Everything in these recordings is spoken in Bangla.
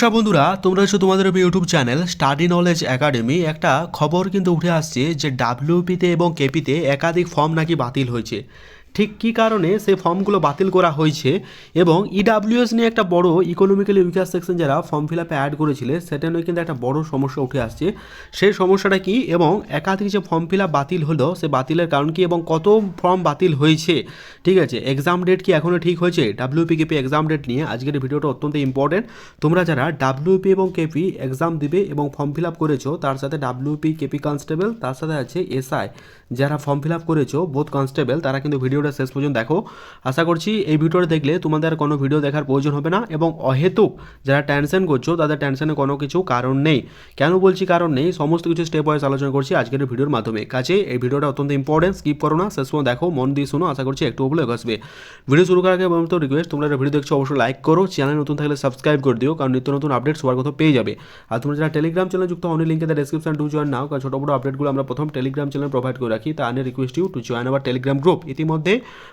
নমস্কার বন্ধুরা, তোমরা হচ্ছে তোমাদের YouTube channel study knowledge academy একটা খবর কিন্তু উঠে আসছে যে ডাব্লিউপিতে এবং কেপিতে একাধিক ফর্ম নাকি বাতিল হয়েছে। ঠিক কী কারণে সেই ফর্মগুলো বাতিল করা হয়েছে এবং ইডাব্লিউএস নিয়ে একটা বড় ইকোনমিক্যালি উইকার সেকশন যারা ফর্ম ফিল আপে অ্যাড করেছিলে, সেটা নিয়ে কিন্তু একটা বড় সমস্যা উঠে আসছে। সেই সমস্যাটা কি এবং একাধিক যে ফর্ম ফিল আপ বাতিল হলো, সে বাতিলের কারণ কি এবং কত ফর্ম বাতিল হয়েছে? ঠিক আছে এক্সাম ডেট কি এখনও ঠিক হয়েছে? ডাব্লিউপি কেপি এক্সাম ডেট নিয়ে আজকের ভিডিওটা অত্যন্ত ইম্পর্টেন্ট তোমরা যারা ডাব্লিউপি এবং কেপি এক্সাম দিবে এবং ফর্ম ফিল আপ করেছ, তার সাথে ডাব্লিউপি কেপি কনস্টেবল তার সাথে আছে এসআই যারা ফর্ম ফিল আপ করেছ বোধ কনস্টেবল তারা কিন্তু ভিডিওটা শেষ পর্যন্ত দেখো। আশা করছি এই ভিডিওটা দেখলে তোমাদের আর কোনো ভিডিও দেখার প্রয়োজন হবে না এবং অহেতুক যারা টেনশন করছ, তাদের টেনশনে কোনো কিছু কারণ নেই। কেন বলছি কারণ নেই? সমস্ত কিছু স্টেপ ওয়াইজ আলোচনা করছি আজকের ভিডিওর মাধ্যমে। কাছে এই ভিডিওটা অত্যন্ত ইম্পর্টেন্ট স্কিপ করো না, শেষ পর্যন্ত দেখো, মন দিয়ে শোনো, আশা করছি একটু বলে আসবে ভিডিও শুরু করার আগে আমি তো রিকোয়েস্ট তোমরা ভিডিও দেখছ, অবশ্যই লাইক করো চ্যানেল নতুন থাকলে সাবস্ক্রাইব করে দিও, কারণ নিত্য নতুন আপডেট সবার কথা পেয়ে যাবে। আর তোমরা যারা টেলিগ্রাম চ্যানেল যুক্ত অনেক লিঙ্কে the description to join now, কারণ ছোটো বড় আপডেটগুলো আমরা প্রথম টেলিগ্রাম চ্যানেল প্রোভাইড করে রাখি, তা আনে request you to join our Telegram group ইতিমধ্যে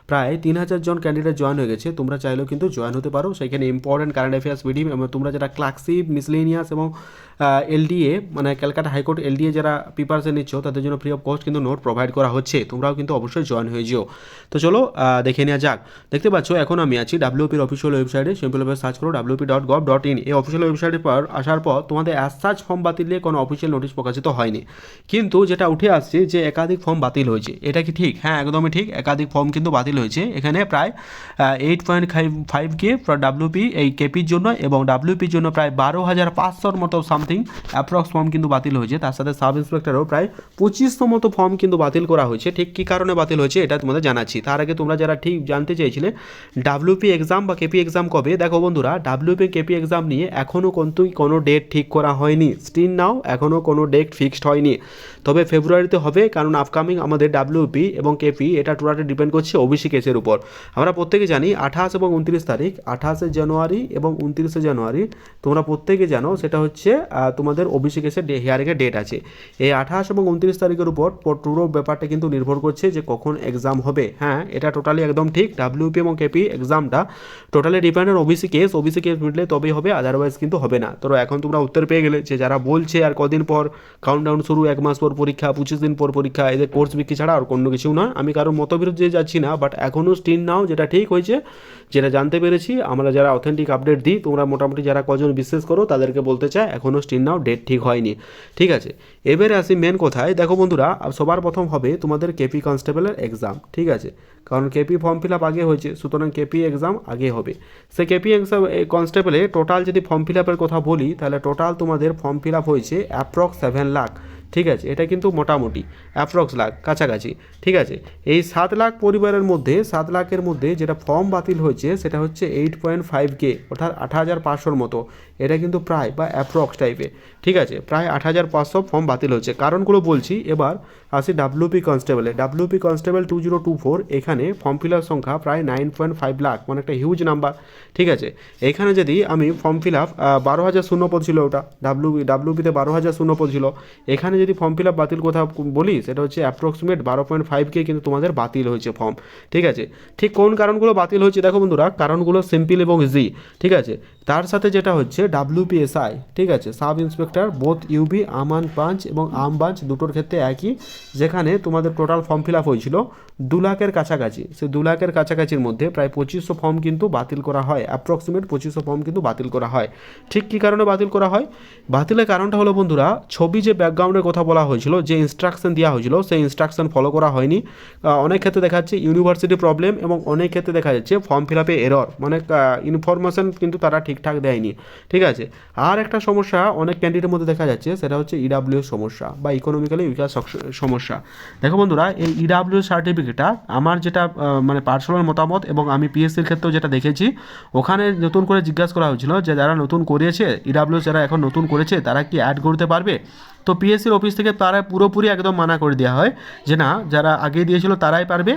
প্রায় তিন হাজার জন ক্যান্ডিডেট জয়েন হয়ে গেছে। তোমরা চাইলেও কিন্তু জয়েন হতে পারো। সেখানে ইম্পর্টেন্ট কারেন্ট অ্যাফেয়ার্স ভিডিও এবং তোমরা যারা ক্লাক্সিভ মিসলেনিয়াস এবং এলডিএ মানে ক্যালকাটা হাইকোর্ট এলডিএ যারা প্রিপারেশন নিচ্ছ, তাদের জন্য ফ্রি অফ কস্ট কিন্তু নোট প্রোভাইড করা হচ্ছে। তোমরাও কিন্তু অবশ্যই জয়েন হয়ে যেও। তো চলো দেখে নেওয়া যাক। দেখতে পাচ্ছ, এখন আমি আছি ডাব্লিউপির অফিসিয়াল ওয়েবসাইটে সিম্পলভাবে সার্চ করো WP dot gov dot in এই অফিসিয়াল ওয়েবসাইটের পর আসার পর তোমাদের অ্যাজ সার্চ ফর্ম বাতিল নিয়ে কোনো অফিসিয়াল নোটিশ প্রকাশিত হয়নি। কিন্তু যেটা উঠে আসছে যে একাধিক ফর্ম বাতিল হয়েছে। এটা কি ঠিক? হ্যাঁ একদমই ঠিক। একাধিক ফর্ম কিন্তু বাতিল হয়েছে। এখানে প্রায় eight point five five K WP এই কেপির জন্য এবং ডাব্লিউপির জন্য প্রায় বারো হাজার পাঁচশোর মতো সামথিং অ্যাপ্রক্স ফর্ম কিন্তু বাতিল হয়েছে। তার সাথে সাব ইন্সপেক্টরও প্রায় পঁচিশশো মতো ফর্ম কিন্তু বাতিল করা হয়েছে। ঠিক কী কারণে বাতিল হয়েছে এটা তোমাদের জানাচ্ছি। তার আগে তোমরা যারা ঠিক জানতে চেয়েছিলে ডাব্লিউপি এক্সাম বা কেপি এক্সাম কবে? দেখো বন্ধুরা ডাব্লিউপি কেপি এক্সাম নিয়ে এখনও কিন্তু কোনো ডেট ঠিক করা হয়নি। স্টিল নাও এখনও কোনো ডেট ফিক্সড হয়নি। তবে ফেব্রুয়ারিতে হবে, কারণ আপকামিং আমাদের ডাব্লিউপি এবং কেপি এটা টোটালি ডিপেন্ড করছে ওবিসি কেসের উপর। আমরা প্রত্যেকে জানি আঠাশ এবং উনত্রিশ তারিখ, আঠাশে জানুয়ারি এবং উনত্রিশে জানুয়ারি। তোমরা প্রত্যেকে জানো সেটা হচ্ছে তোমাদের ওবিসি কেসের হিয়ারিংয়ের ডেট আছে। এই আঠাশ এবং উনত্রিশ তারিখের উপর পুরো ব্যাপারটা কিন্তু নির্ভর করছে যে কখন এক্সাম হবে। হ্যাঁ এটা টোটালি একদম ঠিক। ডাব্লিউপি এবং কেপি এক্সামটা totally depend on OBC case OBC case মিটলে তবেই হবে আদারওয়াইজ কিন্তু হবে না। তো এখন তোমরা উত্তর পেয়ে গেলে যে যারা বলছে আর কদিন পর কাউন্টডাউন শুরু, এক মাস পর পরীক্ষা, পঁচিশ দিন পর পরীক্ষা, এদের কোর্স বিক্রি ছাড়া আর কোনো কিছু না আমি কারোর মতবিরুদ্ধে যাচ্ছি না বাট এখনও স্টিল নাও, যেটা ঠিক হয়েছে, যেটা জানতে পেরেছি, আমরা যারা অথেন্টিক আপডেট দিই, তোমরা মোটামুটি যারা কজন বিশ্বাস করো, তাদেরকে বলতে চাই এখনও স্টিল নাও ডেট ঠিক হয়নি। ঠিক আছে? এবারে আসি মেন কোথায়। দেখো বন্ধুরা সবার প্রথম হবে তোমাদের কেপি কনস্টেবলের এক্সাম ঠিক আছে? কারণ কেপি ফর্ম ফিল আপ আগে হয়েছে, সুতরাং কেপি এক্সাম আগে হবে। সে কেপি এক্সাম কনস্টেবলে টোটাল যদি ফর্ম ফিল আপের কথা বলি, তাহলে টোটাল তোমাদের ফর্ম ফিল আপ হয়েছে অ্যাপ্রক্স সেভেন লাখ ঠিক আছে, এটা কিন্তু মোটামুটি অ্যাপ্রক্স লাখ, কাছাকাছি, ঠিক আছে। এই সাত লাখ পরিবারের মধ্যে, সাত লাখের মধ্যে যেটা ফর্ম বাতিল হয়েছে, সেটা হচ্ছে এইট পয়েন্ট ফাইভ কে অর্থাৎ আট হাজার পাঁচশোর মতো। এটা কিন্তু প্রায় বা অ্যাপ্রক্স টাইপে ঠিক আছে, প্রায় আট হাজার পাঁচশো ফর্ম বাতিল হচ্ছে কারণগুলো বলছি, এবার আসি WP কনস্টেবলে WP constable two zero two four এখানে ফর্ম ফিল আপ সংখ্যা প্রায় নাইন পয়েন্ট ফাইভ লাখ মানে একটা হিউজ নাম্বার ঠিক আছে। এখানে যদি আমি ফর্ম ফিল আপ বারো হাজার শূন্য পদ ছিল ওটা ডাব্লিউ ডাব্লিউপিতে বারো হাজার শূন্য পদ ছিল। এখানে যদি ফর্ম ফিল আপ বাতিল কথা বলি, সেটা হচ্ছে অ্যাপ্রক্সিমেট বারো পয়েন্ট ফাইভ কে কিন্তু তোমাদের বাতিল হয়েছে ফর্ম ঠিক আছে? ঠিক কোন কারণগুলো বাতিল হয়েছে? দেখো বন্ধুরা, কারণগুলো সিম্পল এবং ইজি ঠিক আছে? তার সাথে যেটা হচ্ছে ডাব্লিউপিএসআই ঠিক আছে? সাব ইন্সপেক্টর, বোথ ইউবি আমান পাঞ্চ এবং আম বাঞ্চ দুটোর ক্ষেত্রে একই, যেখানে তোমাদের টোটাল ফর্ম ফিল আপ হয়েছিল দু লাখের কাছাকাছি। সে দু লাখের কাছাকাছির মধ্যে প্রায় পঁচিশশো ফর্ম কিন্তু বাতিল করা হয় অ্যাপ্রক্সিমেট পঁচিশশো ফর্ম কিন্তু বাতিল করা হয়। ঠিক কী কারণে বাতিল করা হয়? বাতিলের কারণটা হলো বন্ধুরা, ছবি যে ব্যাকগ্রাউন্ডের কথা বলা হয়েছিল, যে ইনস্ট্রাকশন দেওয়া হয়েছিল, সেই ইনস্ট্রাকশন ফলো করা হয়নি। অনেক ক্ষেত্রে দেখা যাচ্ছে ইউনিভার্সিটি প্রবলেম এবং অনেক ক্ষেত্রে দেখা যাচ্ছে ফর্ম ফিল আপে এরর মানে ইনফরমেশন কিন্তু তারা ঠিকঠাক দেয়নি। ঠিক আছে? আর একটা সমস্যা অনেক ক্যান্ডিডেটের মধ্যে দেখা যাচ্ছে, সেটা হচ্ছে ইডাব্লিউ সমস্যা বা ইকোনমিক্যালি উইকার সমস্যা। দেখো বন্ধুরা, এই ইডাব্লিউ সার্টিফিকেটটা আমার যেটা মানে পার্সোনাল মতামত এবং আমি পিএসসির ক্ষেত্রেও যেটা দেখেছি, ওখানে নতুন করে জিজ্ঞাসা করা হয়েছিল যে যারা নতুন করেছে ইডাব্লিউ যারা এখন নতুন করেছে, তারা কি অ্যাড করতে পারবে? তো পিএসসির অফিস থেকে তারা পুরোপুরি একদম মানা করে দেওয়া হয় যে না, যারা আগে দিয়েছিল তারাই পারবে।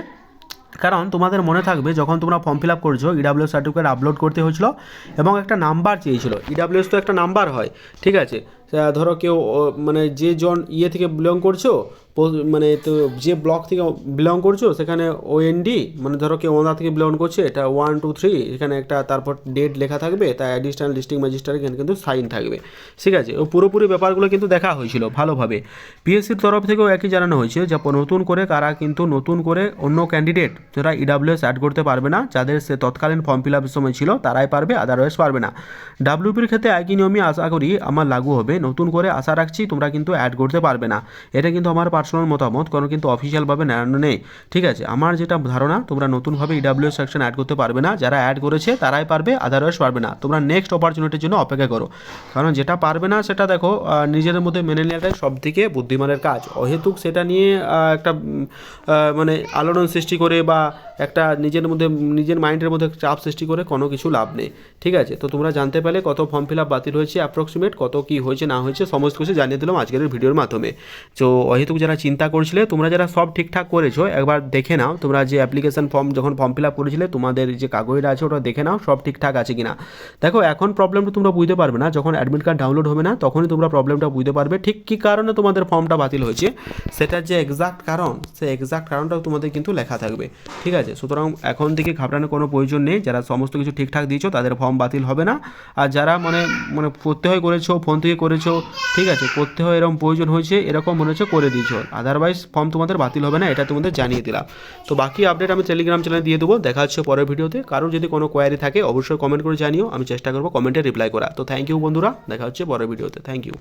কারণ তোমাদের মনে থাকবে যখন তোমরা ফর্ম ফিল আপ করছ ইডাব্লিউ সার্টিফিকেট আপলোড করতে হয়েছিল এবং একটা নাম্বার চেয়েছিল। ইডাব্লিউএস তো একটা নাম্বার হয়, ঠিক আছে? ধরো কেউ মানে যে জন ইয়ে থেকে বিলং করছ মানে তো যে ব্লক থেকে বিলং করছ, সেখানে ওএনডি মানে ধরো কেউ ওনা থেকে বিলং করছে, এটা ওয়ান টু থ্রি এখানে একটা তারপর ডেট লেখা থাকবে, তাই অ্যাডিশনাল ডিস্ট্রিক্ট ম্যাজিস্ট্রেট এখানে কিন্তু সাইন থাকবে। ঠিক আছে, ও পুরোপুরি ব্যাপারগুলো কিন্তু দেখা হয়েছিল ভালোভাবে। পিএসসির তরফ থেকেও একই জানানো হয়েছে যে নতুন করে কারা কিন্তু নতুন করে অন্য ক্যান্ডিডেট যারা ইডাব্লিউএস অ্যাড করতে পারবে না, যাদের সে তৎকালীন ফর্ম ফিল আপের সময় ছিল, তারাই পারবে আদারওয়াইজ পারবে না। ডাব্লিউপির ক্ষেত্রে একই নিয়মই আশা করি আমার লাগু হবে, নতুন করে আশা রাখছি তোমরা কিন্তু অ্যাড করতে পারবে না। এটা কিন্তু আমার পার্সোনাল মতামত, কোনো কিন্তু অফিসিয়ালভাবে নেওয়ানো নেই। ঠিক আছে, আমার যেটা ধারণা, তোমরা নতুনভাবে ইডাব্লিউ সেকশন অ্যাড করতে পারবে না। যারা অ্যাড করেছে, তারাই পারবে আদারওয়াইজ পারবে না। তোমরা নেক্সট অপরচুনিটির জন্য অপেক্ষা করো। কারণ যেটা পারবে না, সেটা দেখো নিজেদের মধ্যে মেনে নেওয়াটাই সব থেকে বুদ্ধিমানের কাজ। অহেতুক সেটা নিয়ে একটা মানে আলোড়ন সৃষ্টি করে বা একটা নিজের মধ্যে, নিজের মাইন্ডের মধ্যে চাপ সৃষ্টি করে কোনো কিছু লাভ নেই। ঠিক আছে, তো তোমরা জানতে পারলে কত ফর্ম ফিল আপ বাতিল হয়েছে অ্যাপ্রক্সিমেট কত কি হয়েছে, না হয়েছে, সমস্ত কিছু জানিয়ে দিলাম আজকের ভিডিওর মাধ্যমে। তো অহেতুক যারা চিন্তা করছিলে, তোমরা যারা সব ঠিকঠাক করেছ, একবার দেখে নাও। তোমরা যে অ্যাপ্লিকেশন ফর্ম যখন ফর্ম ফিল আপ করেছিলে, তোমাদের যে কাগজটা আছে ওটা দেখে নাও, সব ঠিকঠাক আছে কিনা। দেখো, এখন প্রবলেমটা তোমরা বুঝতে পারবে না, যখন অ্যাডমিট কার্ড ডাউনলোড হবে না, তখনই তোমরা প্রবলেমটা বুঝতে পারবে, ঠিক কী কারণে তোমাদের ফর্মটা বাতিল হয়েছে, সেটার যে এক্সাক্ট কারণ সে এক্সাক্ট কারণটাও তোমাদের কিন্তু লেখা থাকবে, ঠিক আছে? সুতরাং এখন থেকে ঘাবড়ানোর কোনো প্রয়োজন নেই, যারা সমস্ত কিছু ঠিকঠাক দিয়েছ, তাদের ফর্ম বাতিল হবে না। আর যারা মানে মানে করতে হয় করেছ ফোন থেকে করেছ, ঠিক আছে? করতে হয় এরকম প্রয়োজন হয়েছে, এরকম মনে হচ্ছে করে দিয়েছ। আদারওয়াইজ ফর্ম তোমাদের বাতিল হবে না, এটা তোমাদের জানিয়ে দিলাম। তো বাকি আপডেট আমি টেলিগ্রাম চ্যানেলে দিয়ে দেবো, দেখা হচ্ছে পরের ভিডিওতে। কারোর যদি কোনো কোয়ারি থাকে, অবশ্যই কমেন্ট করে জানিও, আমি চেষ্টা করব কমেন্টে রিপ্লাই করা তো থ্যাংক ইউ বন্ধুরা, দেখা হচ্ছে পরের ভিডিওতে। Thank you